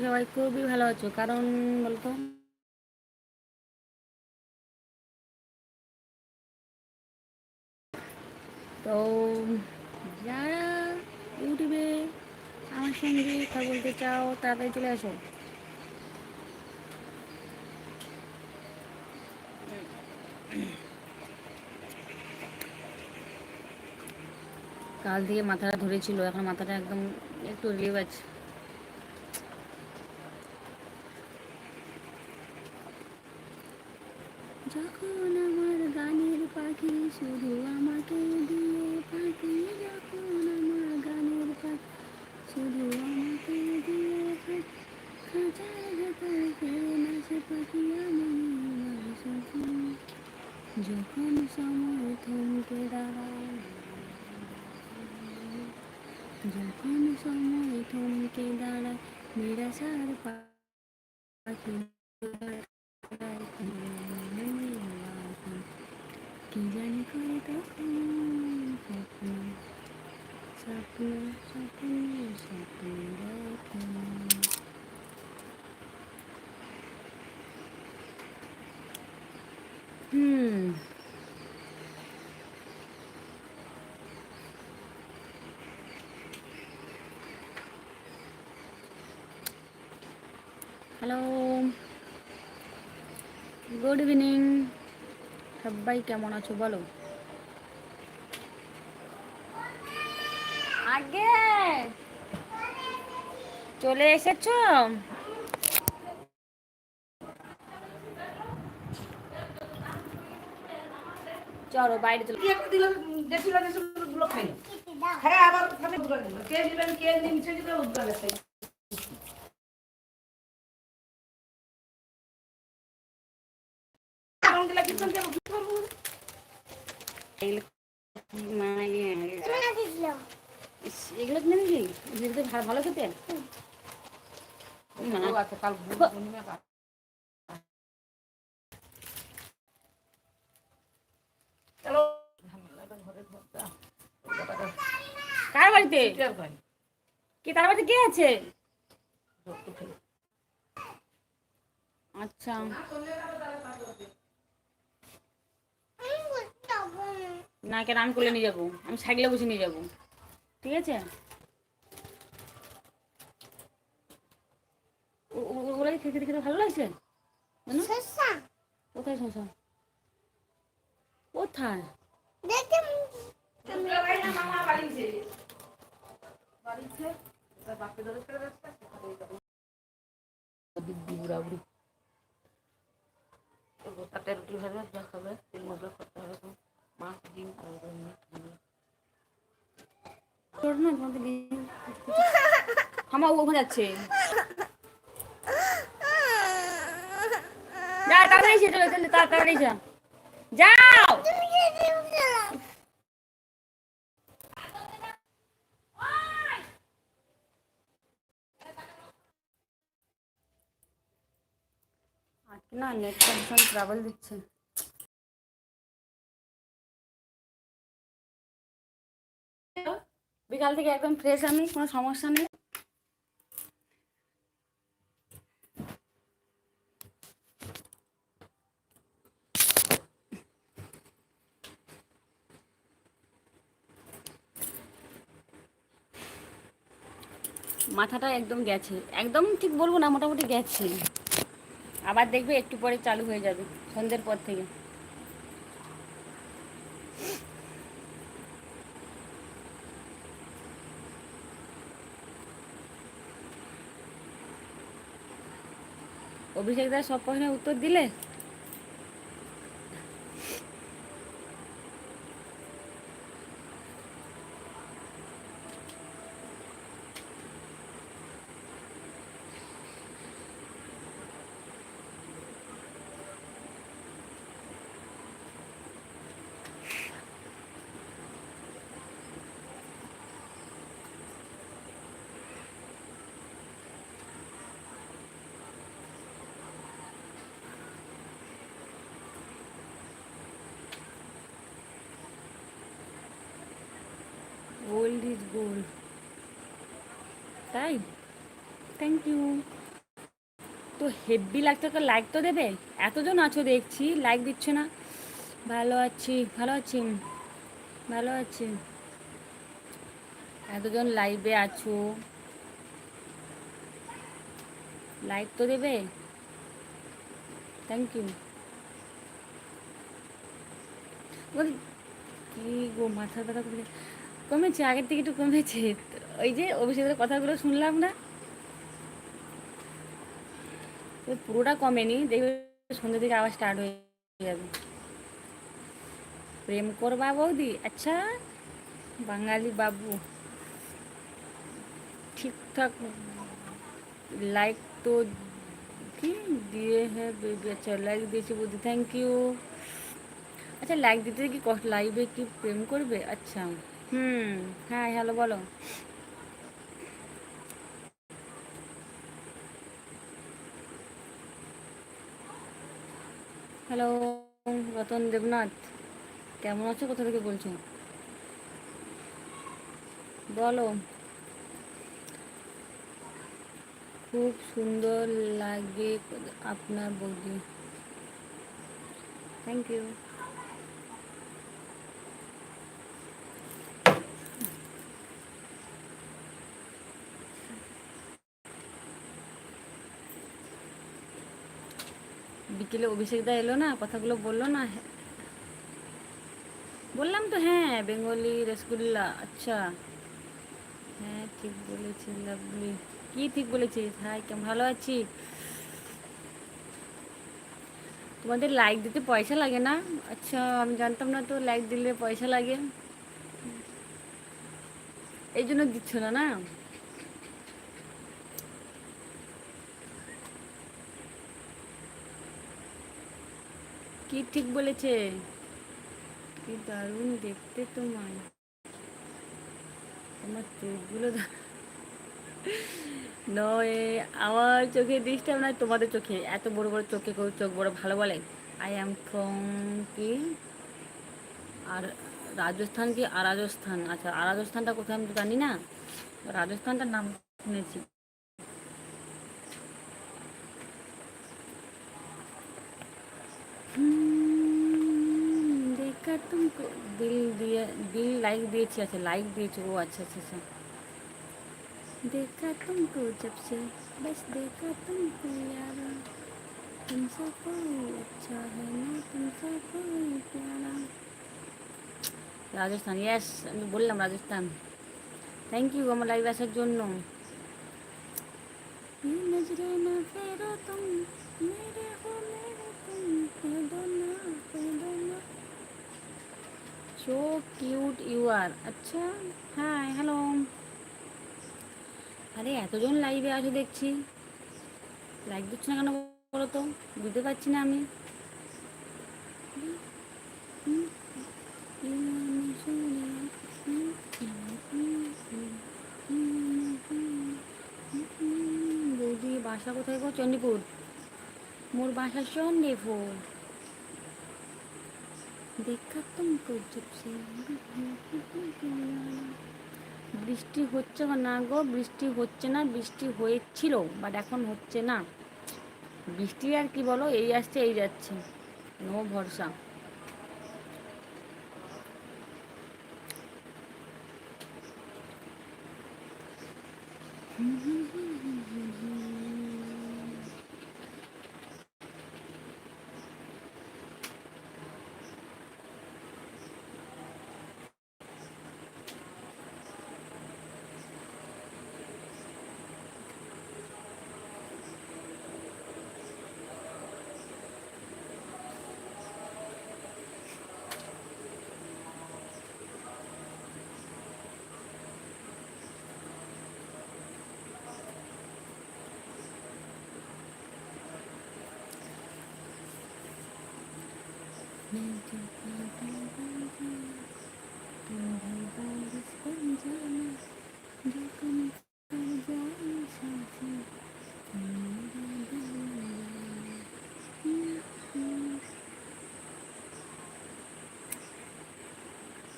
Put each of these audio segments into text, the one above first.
সবাই খুবই ভালো আছো। কারণ বলতো তো যারা ইউটিউবে আমার সঙ্গে কথা বলতে চাও, তাড়াতাড়ি চলে আসো। কাল থেকে মাথাটা ধরেছিল, এখন মাথাটা একদম একটু রিলিভ আছে। যখন আমার গানের পাখি শুধু আমাকে দিয়ে পাখি যখন আমার গানের পাখি শুধু আমাকে দিয়ে পাখি খাঁচার ভেতর ফেলে নাচে পাখি আমি সুখী যখন সময় থমকে দাঁড়ায় যখন সময় থমকে দাঁড়ায় নিরাশার পাখি কি জানি করে তখন স্বপ্ন স্বপ্ন স্বপ্ন স্বপ্ন দেখে হুম হ্যালো গুড ইভিনিং সবাই কেমন আছো বলো? আগে। চলে এসেছ? চলো বাইরে চলো। হ্যাঁ আবার কে দিবেন কে নিচে দিবে কি কি এগুলো কিনে নিবি এগুলো তো ভালো খেতে? না। ও আচ্ছা, কাল ঘুম ঘুমিয়ে কাল। চলো। ঘরে ঘরটা কার বাড়িতে কি তার বাড়িতে কে আছে? আচ্ছা। না কেন আমি কোলে নিয়ে যাব। আমি সাইকেলে বসে নিয়ে যাব। ঠিক আছে ওগুলো খেতে খেতে ভালো লাগছে? কোথায় শশা কোথায়? বুড়াবুড়ি। রুটি ভাজবে যা খাবে তেল মশলা করতে হবে মাছ ডিম আর তোর না তোমাদের আমার ওখানে যাচ্ছে। যা তাড়াতাড়ি চলে চলে তাড়াতাড়ি ট্রাভেল দিচ্ছে। বিকাল থেকে একদম ফ্রেশ আমি, কোনো সমস্যা নেই। মাথাটা একদম গেছে। একদম ঠিক বলব না, মোটামুটি গেছে। আবার দেখবে একটু পরে চালু হয়ে যাবে, সন্ধ্যের পর থেকে। অভিষেক দা সব প্রশ্নের উত্তর দিলে ইজ গোল্ড তাই থ্যাংক ইউ হেভি লাগতো একটা লাইক তো দেবে? এতজন আছো দেখছি লাইক দিচ্ছ না। ভালো আছি ভালো আছি ভালো আছি। এতজন লাইভে আছো। লাইক তো দেবে? থ্যাংক ইউ কি গো মাথা ব্যথা করে কমেছে, আগের থেকে একটু কমেছে। ওই যে অভিষেকের কথাগুলো শুনলাম না? পুরোটা কমেনি, দেখবে সন্ধ্যে থেকে আবার স্টার্ট হয়ে যাবে। প্রেম করবা বৌদি? আচ্ছা বাঙালি বাবু। ঠিকঠাক লাইক তো কি দিয়ে হ্যাঁ বেবি আচ্ছা লাইক দিয়েছি বৌদি থ্যাংক ইউ আচ্ছা লাইক দিতে কি কষ্ট? লাইভে কি প্রেম করবে? আচ্ছা। হুম হ্যাঁ হ্যালো, বলো। হ্যালো, রতন দেবনাথ, কেমন আছো? কোথা থেকে বলছো? বলো। খুব সুন্দর লাগে আপনার বৌদি। থ্যাংক ইউ বিকেলে অভিষেক দা এলো না, কথাগুলো বলল না? বললাম তো হ্যাঁ বেঙ্গলি রসগোল্লা আচ্ছা। হ্যাঁ ঠিক বলেছি লাভলি কি ঠিক বলেছিস হাই, কেমন, ভালো আছি? তোমাদের লাইক দিতে পয়সা লাগে না? আচ্ছা আমি জানতাম না তো লাইক দিলে পয়সা লাগে। এই জন্য দিচ্ছ না না? কি ঠিক বলেছে? কি দারুণ দেখতে তোমায়। তোমার চোখগুলো নয়, আমার চোখে ডিস্টার্ব নয় তোমাদের চোখে। এত বড় বড় চোখে কেউ চোখ বড় ভালো বলে? আই অ্যাম ফ্রম কি? আর রাজস্থান কি? আর রাজস্থান আচ্ছা আর রাজস্থানটা কোথায় আমি তো জানি না। রাজস্থানটার নাম শুনেছি। देखा तुमको दिल दिया दिल लाइक দিয়েছি আচ্ছা লাইক দিয়েছো ও আচ্ছা আচ্ছা আচ্ছা देखा तुमको जब से बस देखा तुमको यारा तुमसे कोई अच्छा है ना तुमसे कोई प्यारा রাজস্থান ইয়েস আমি বললাম রাজস্থান থ্যাংক ইউ আমার লাইভ আসার জন্য ये नजरे ना फेरो तुम সো কিউট ইউ আর আচ্ছা হাই হ্যালো আরে, এতজন লাইভে আছে দেখছি। লাইক দিচ্ছ না কেন বলো তো? বুঝতে পারছি না আমি। বৌদি, বাসা কোথায় গো? চণ্ডীপুর মোর বাসা চণ্ডীপুর দেখা তুমকো বৃষ্টি হচ্ছে না গো, বৃষ্টি হচ্ছে না, বৃষ্টি হয়েছিল বাট এখন হচ্ছে না। বৃষ্টি আর কি বলো, এই আসছে, এই যাচ্ছে। নো ভরসা।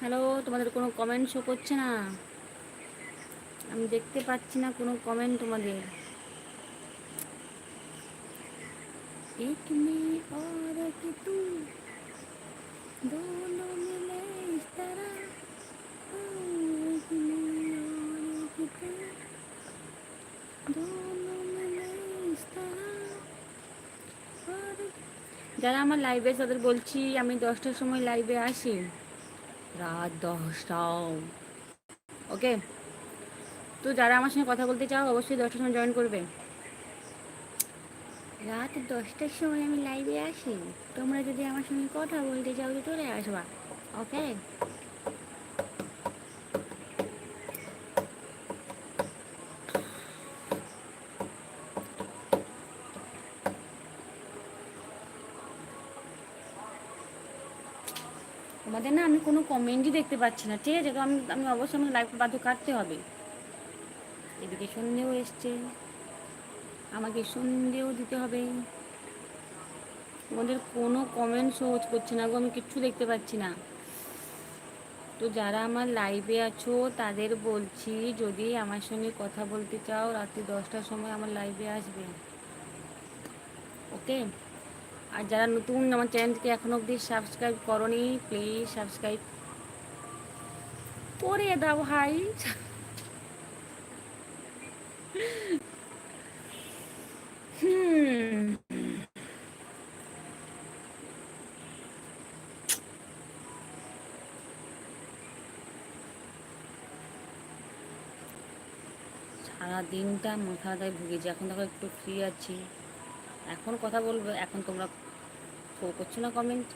হ্যালো তোমাদের কোনো কমেন্ট শো করছে না আমি দেখতে পাচ্ছি না কোনো কমেন্ট তোমাদের एक मैं और एक तू दोनों मिले इस तरह ओ, एक मैं और एक तू दोनों मिले इस तरह और যারা আমার লাইভে তাদের বলছি আমি দশটার সময় লাইভে আসি রাত দশটাও ওকে তো যারা আমার সঙ্গে কথা বলতে চাও অবশ্যই দশটার সময় জয়েন করবে রাত দশটার সময় আমি লাইভে আসি। তোমরা যদি আমার সঙ্গে কথা বলতে চাও, তো চলে আসবা। ওকে তোমাদের না, আমি কোনো কমেন্টই দেখতে পাচ্ছি না, ঠিক আছে? তো আমি আমি অবশ্যই আমাকে লাইভ বাধ্য কাটতে হবে। এদিকে সন্ধেও এসছে। আমাকে সন্ধেও দিতে হবে। তোমাদের কোনো কমেন্ট সহজ করছে না গো, আমি কিচ্ছু দেখতে পাচ্ছি না। তো যারা আমার লাইভে আছো, তাদের বলছি, যদি আমার সঙ্গে কথা বলতে চাও, রাত্রি দশটার সময় আমার লাইভে আসবে। ওকে আর যারা নতুন আমার চ্যানেলকে এখনও অবধি সাবস্ক্রাইব করনি প্লিজ সাবস্ক্রাইব করে দাও, ভাই হুম দিনটা মাথাটায় ভুগেছি এখন দেখো একটু ফ্রি আছি। এখন কথা বলব, এখন তোমরা শো করছ না কমেন্ট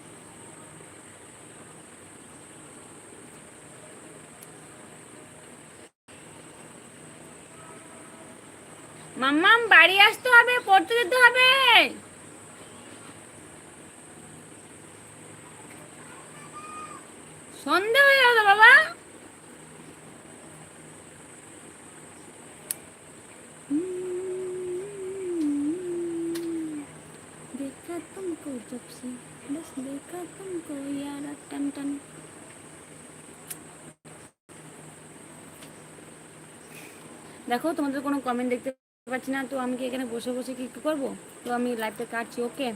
মাম্মাম, বাড়ি আসতে হবে, পড়তে যেতে হবে। সন্ধে হয়ে গেল বাবা। देखा तुमको जब से बस देखा तुमको यार टन टन দেখো তোমাদের কোনো কমেন্ট দেখতে পাচ্ছি না তো আমি কি এখানে বসে বসে কি একটু করবো তো আমি লাইভটা কাটছি ওকে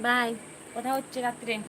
বাই কথা হচ্ছে রাত্রে